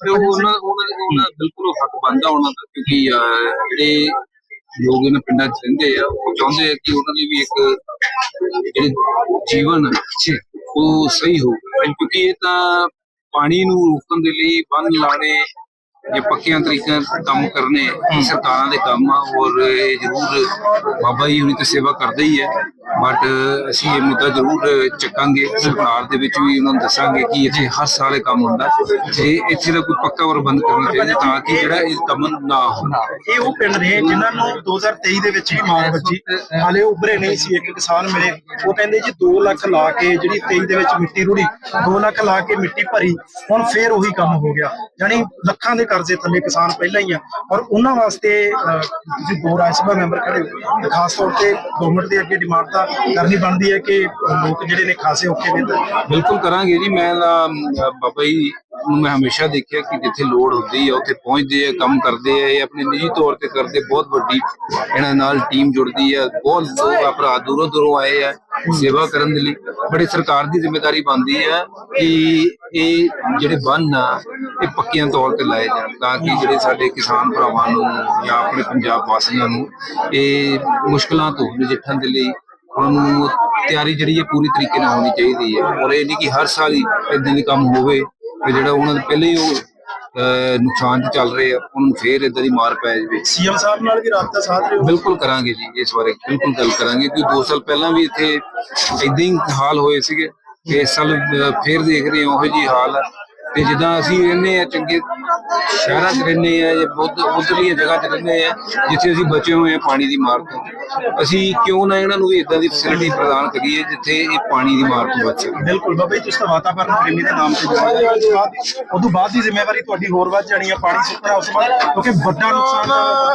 ਤੇ ਉਹ ਉਹਨਾਂ ਉਹਨਾਂ ਦਾ ਉਹਨਾਂ ਬਿਲਕੁਲ ਹੱਕ ਬਣਦਾ ਉਹਨਾਂ ਦਾ, ਕਿਉਂਕਿ ਜਿਹੜੇ ਲੋਕ ਇਹਨਾਂ ਪਿੰਡਾਂ 'ਚ ਰਹਿੰਦੇ ਆ, ਉਹ ਚਾਹੁੰਦੇ ਆ ਕਿ ਉਹਨਾਂ ਦੀ ਵੀ ਇੱਕ ਜਿਹੜੇ ਜੀਵਨ ਉਹ ਸਹੀ ਹੋ ਕਿਉਂਕਿ ਇਹ ਤਾਂ ਪਾਣੀ ਨੂੰ ਰੋਕਣ ਦੇ ਲਈ ਬੰਨ ਲਾਣੇ ਜਾਂ ਪੱਕਿਆਂ ਤਰੀਕਿਆਂ ਕੰਮ ਕਰਨੇ ਸਰਕਾਰਾਂ ਦੇ ਕੰਮ ਆ, ਔਰ ਇਹ ਜ਼ਰੂਰ ਬਾਬਾ ਜੀ ਹੁਣੀ ਤੇ ਸੇਵਾ ਕਰਦੇ ਹੀ ਹੈ ਬਟ ਅਸੀਂ ਇਹ ਮੁੱਦਾ ਜ਼ਰੂਰ ਚੱਕਾਂਗੇ ਸਰਕਾਰ ਦੇ ਵਿੱਚ ਵੀ ਉਹਨਾਂ ਨੂੰ ਦੱਸਾਂਗੇ ਕਿ ਇੱਥੇ ਹਰ ਸਾਲ ਇਹ ਕੰਮ ਹੁੰਦਾ। ਤੇ ਇੱਥੇ ਦਾ ਕੋਈ ਪੱਕਾ ਪ੍ਰਬੰਧ ਕਰਨਾ ਚਾਹੀਦਾ ਤਾਂ ਕਿ ਜਿਹੜਾ ਇਹ ਕੰਮ ਨਾ ਹੋਵੇ ਇਹ ਉਹ ਪਿੰਡ ਨੇ ਜਿਨ੍ਹਾਂ ਨੂੰ 2023 ਦੇ ਵਿੱਚ ਹੀ ਮਾਰ ਵੱਜੀ। ਹਾਲੇ ਉਭਰੇ ਨਹੀਂ ਸੀ ਇੱਕ ਕਿਸਾਨ ਮਿਲੇ। ਉਹ ਕਹਿੰਦੇ ਜੀ 2 ਲੱਖ ਲਾ ਕੇ ਜਿਹੜੀ 23 ਦੇ ਵਿੱਚ ਮਿੱਟੀ ਰੁੜੀ 2 ਲੱਖ ਲਾ ਕੇ ਮਿੱਟੀ ਭਰੀ ਹੁਣ ਫੇਰ ਉਹੀ ਕੰਮ ਹੋ ਗਿਆ। ਯਾਨੀ ਲੱਖਾਂ ਦੇ ਕਰਜ਼ੇ ਥੱਲੇ ਕਿਸਾਨ ਪਹਿਲਾਂ ਹੀ ਆ। ਔਰ ਉਹਨਾਂ ਵਾਸਤੇ ਅਹ, ਤੁਸੀਂ ਦੋ ਰਾਜ ਸਭਾ ਮੈਂਬਰ ਖੜੇ ਹੋ ਖਾਸ ਤੌਰ ਤੇ ਗਵਰਨਮੈਂਟ ਦੇ ਅੱਗੇ ਡਿਮਾਂਡ ਤਾਂ ਕਰਨੀ ਬਣਦੀ ਹੈ ਕਿ ਲੋਕ ਜਿਹੜੇ ਨੇ ਖਾਸੇ ਔਖੇ ਨੇ ਬਿਲਕੁਲ ਕਰਾਂਗੇ ਜੀ। ਮੈਂ ਬਾਬਾ ਜੀ ਨੂੰ ਮੈਂ ਹਮੇਸ਼ਾ ਦੇਖਿਆ ਕਿ ਜਿੱਥੇ ਲੋੜ ਹੁੰਦੀ ਹੈ ਉੱਥੇ ਪਹੁੰਚਦੇ ਆ, ਕੰਮ ਕਰਦੇ ਆ, ਇਹ ਆਪਣੇ ਨਿੱਜੀ ਤੌਰ ਤੇ ਕਰਦੇ, ਬਹੁਤ ਵੱਡੀ ਇਹਨਾਂ ਨਾਲ ਟੀਮ ਜੁੜਦੀ ਹੈ ਬਹੁਤ ਲੋਕ ਆ ਦੂਰੋਂ ਦੂਰੋਂ ਆਏ ਆ ਸੇਵਾ ਕਰਨ ਦੇ ਲਈ। ਬੜੀ ਸਰਕਾਰ ਦੀ ਜ਼ਿੰਮੇਵਾਰੀ ਬਣਦੀ ਹੈ ਕਿ ਇਹ ਜਿਹੜੇ ਬੰਨ ਆ, ਇਹ ਪੱਕੀਆਂ ਤੌਰ ਤੇ ਲਾਏ ਜਾਣ ਤਾਂ ਕਿ ਜਿਹੜੇ ਸਾਡੇ ਕਿਸਾਨ ਭਰਾਵਾਂ ਨੂੰ ਜਾਂ ਆਪਣੇ ਪੰਜਾਬ ਵਾਸੀਆਂ ਨੂੰ ਇਹ ਮੁਸ਼ਕਲਾਂ ਤੋਂ ਨਜਿੱਠਣ ਦੇ ਲਈ ਉਹਨਾਂ ਤਿਆਰੀ ਜਿਹੜੀ ਹੈ ਪੂਰੀ ਤਰੀਕੇ ਨਾਲ ਹੋਣੀ ਚਾਹੀਦੀ ਹੈ। ਔਰ ਇਹ ਨਹੀਂ ਕਿ ਹਰ ਸਾਲ ਹੀ ਇਦਾਂ ਦੇ ਕੰਮ ਹੋਵੇ ਤੇ ਜਿਹੜਾ ਉਹਨਾਂ ਦੇ ਪਹਿਲੇ ਹੀ ਉਹ ਨੁਕਸਾਨ 'ਚ ਚੱਲ ਰਹੇ ਆ ਉਹਨਾਂ ਨੂੰ ਫੇਰ ਇਦਾਂ ਦੀ ਮਾਰ ਪੈ ਜਾਵੇ। ਸੀਐਮ ਸਾਹਿਬ ਨਾਲ ਵੀ ਰਾਬਤਾ ਸਾਧ ਰਹੇ ਹੋ? ਬਿਲਕੁਲ ਕਰਾਂਗੇ ਜੀ ਇਸ ਬਾਰੇ ਬਿਲਕੁਲ ਗੱਲ ਕਰਾਂਗੇ ਕਿ 2 ਸਾਲ ਪਹਿਲਾਂ ਵੀ ਇੱਥੇ ਇਦਾਂ ਹੀ ਹਾਲ ਹੋਏ ਸੀਗੇ। ਤੇ ਇਸ ਸਾਲ ਫੇਰ ਦੇਖ ਰਹੇ ਹਾਂ ਉਹੋ ਜੀ ਹਾਲ ਆ। ਤੇ ਜਿੱਦਾਂ ਅਸੀਂ ਰਹਿੰਦੇ ਆ ਚੰਗੇ ਸ਼ਹਿਰਾਂ 'ਚ ਰਹਿੰਦੇ ਆ ਜਾਂ ਬਹੁਤ ਉਧਰਲੀਆਂ ਜਗ੍ਹਾ 'ਚ ਰਹਿੰਦੇ ਆ ਜਿੱਥੇ ਅਸੀਂ ਬਚੇ ਹੋਏ ਆ ਪਾਣੀ ਦੀ ਮਾਰ ਤੋਂ। ਅਸੀਂ ਕਿਉਂ ਨਾ ਇਹਨਾਂ ਨੂੰ ਵੀ ਇਦਾਂ ਦੀ ਫੈਸਿਲਿਟੀ ਪ੍ਰਦਾਨ ਕਰੀਏ ਜਿੱਥੇ ਇਹ ਪਾਣੀ ਦੀ ਮਾਰ ਤੋਂ ਬਚ। ਬਿਲਕੁਲ ਬਾਬਾ ਜੀ ਤੁਸੀਂ ਤਾਂ ਵਾਤਾਵਰਨ ਪ੍ਰੇਮੀ ਦੇ ਨਾਮ ਤੇ ਜਾਣਦੇ ਹੋ ਉਸ ਤੋਂ ਬਾਅਦ- ਉਦੋਂ ਬਾਅਦ ਦੀ ਜ਼ਿੰਮੇਵਾਰੀ ਤੁਹਾਡੀ ਹੋਰ ਵੱਧ ਜਾਣੀ ਹੈ ਪਾਣੀ ਸੁੱਟਣਾ ਉਸ ਬਾਅਦ ਕਿਉਂਕਿ ਵੱਡਾ ਨੁਕਸਾਨ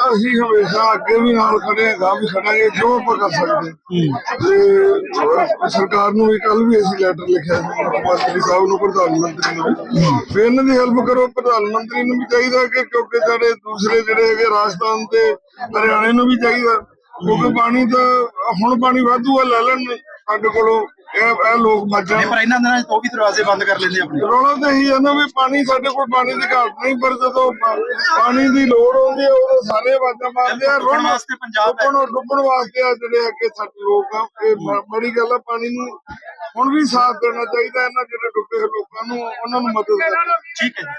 ਅਸੀਂ ਹਮੇਸ਼ਾ ਅੱਗੇ ਵੀ ਨਾਲ ਖੜੇ ਹਾਂ ਗਾਂ ਵੀ ਖੜਾਂਗੇ ਜੋ ਆਪਾਂ ਕਰ ਸਕਦੇ ਹਾਂ। ਤੇ ਸਰਕਾਰ ਨੂੰ ਵੀ ਕੱਲ ਵੀ ਅਸੀਂ ਲੈਟਰ ਲਿਖਿਆ ਸੀ। ਮੰਤਰੀ ਸਾਹਿਬ ਨੂੰ ਪ੍ਰਧਾਨ ਮੰਤਰੀ ਨੂੰ। ਵੀ ਇਹਨਾਂ ਦੀ ਹੈਲਪ ਕਰੋ ਪ੍ਰਧਾਨ ਮੰਤਰੀ ਨੂੰ ਵੀ ਚਾਹੀਦਾ ਕਿ ਕਿਉਂਕਿ ਸਾਡੇ ਦੂਸਰੇ ਜਿਹੜੇ ਹੈਗੇ ਰਾਜਸਥਾਨ ਤੇ ਹਰਿਆਣੇ ਨੂੰ ਵੀ ਚਾਹੀਦਾ। ਕਿਉਂਕਿ ਪਾਣੀ ਤਾਂ ਹੁਣ ਪਾਣੀ ਵਾਧੂ ਆ ਲੈ ਲੈਣ ਸਾਡੇ ਕੋਲੋਂ। ਇਹ ਇਹ ਲੋਕ ਨਹੀਂ ਪਰ ਇਹਨਾਂ ਦਿਨਾਂ 'ਚ ਉਹ ਵੀ ਦਰਵਾਜ਼ੇ ਬੰਦ ਕਰ ਲੈਂਦੇ ਆਪਣੇ। ਰੌਲਾ ਤਾਂ ਇਹੀ ਹੈ ਨਾ ਵੀ ਪਾਣੀ ਸਾਡੇ ਕੋਲ ਪਾਣੀ ਦੀ ਘਾਟ ਨਹੀਂ ਪਰ ਜਦੋਂ ਪਾਣੀ ਦੀ ਲੋੜ ਹੁੰਦੀ ਹੈ ਉਦੋਂ ਸਾਰੇ ਆਵਾਜ਼ਾਂ ਮਾਰਦੇ ਆ। ਡੁੱਬਣ ਵਾਸਤੇ ਪੰਜਾਬ ਹੈ। ਡੁੱਬਣ ਵਾਸਤੇ ਆ ਜਿਹੜੇ ਅੱਗੇ ਸਾਡੇ ਲੋਕ ਆ ਇਹ ਬੜੀ ਗੱਲ ਆ ਪਾਣੀ ਨੂੰ ਹੁਣ ਵੀ ਸਾਥ ਦੇਣਾ ਚਾਹੀਦਾ ਇਹਨਾਂ ਜਿਹੜੇ ਡੁੱਬੇ ਹੋਏ ਲੋਕਾਂ ਨੂੰ ਉਹਨਾਂ ਨੂੰ ਮਦਦ ਕਰਨੀ ਠੀਕ ਹੈ।